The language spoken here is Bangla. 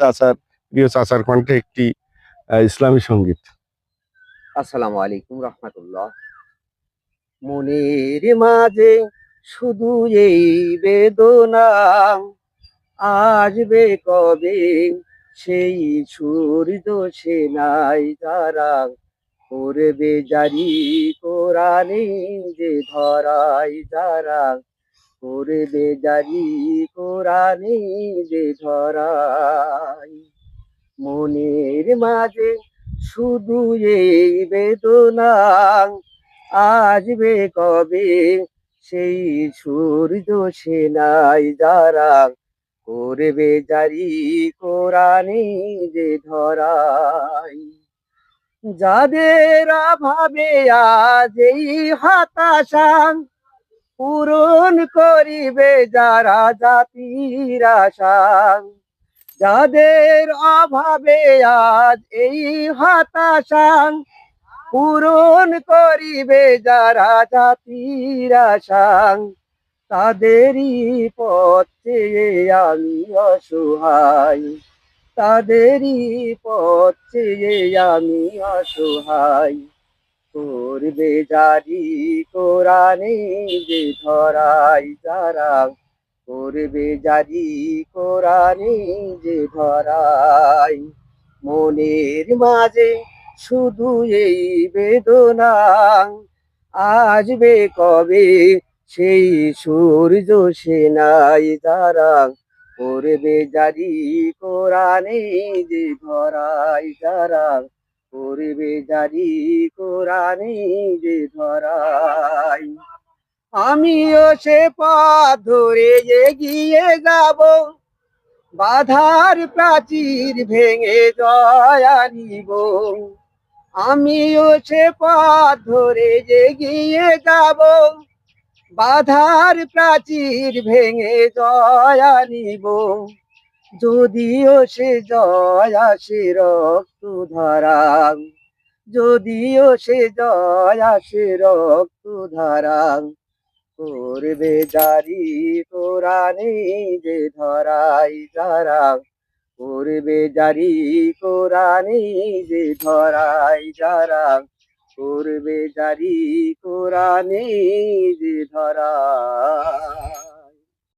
চাচার প্রিয় চাচার কণ্ঠে একটি ইসলামী সংগীত। আসসালামু আলাইকুম রহমতুল্লাহ। মনের মাঝে শুধু এই বেদনা, আসবে কবে? সেই সূর্য সে নাই তারা করবে জারি কোরআনে যে ধরাই যারা করবে জারি কোরআনে যে ধরাই। মনের মাঝে শুধু এই বেদনা আসবে কবে? সেই সূর্য সে নাই যারা করবে জারি কোরআনে যে ধরাই। যাদের ভাবে আজ এই হতাশা পূরণ করিবে যারা জাতির আশা। যাদের অভাবে আজ এই হতাশা, পূরণ করিবে যারা জাতির আশা। তাদেরই পথে আমি অসহায়। তাদেরই পথে আমি অসহায়। করবে জারি কোরআনে যে ধরাই যারা, করবে জারি কোরআনে যে ধরাই। মনের মাঝে শুধু এই বেদনা, আসবে কবে সেই সূর্য সে নাই তারা করবে জারি কোরআনে যে ধরাই যারা। করবে জারি কোরআনে যে ধরাই। আমিও সে পথ ধরে এগিয়ে যাব। বাধার প্রাচীর ভেঙে জয়া নিব আমিও সে পথ ধরে এগিয়ে যাব। বাধার প্রাচীর ভেঙে জয়া নিব যদিও সে জয় আসে রক্ত ধারা, যদিও সে জয় আসে রক্ত ধারা, করবে জারি কোরআনে যে ধরাই যারা, করবে জারি কোরআনে যে ধরাই যারা, করবে জারি কোরআনে যে ধরা।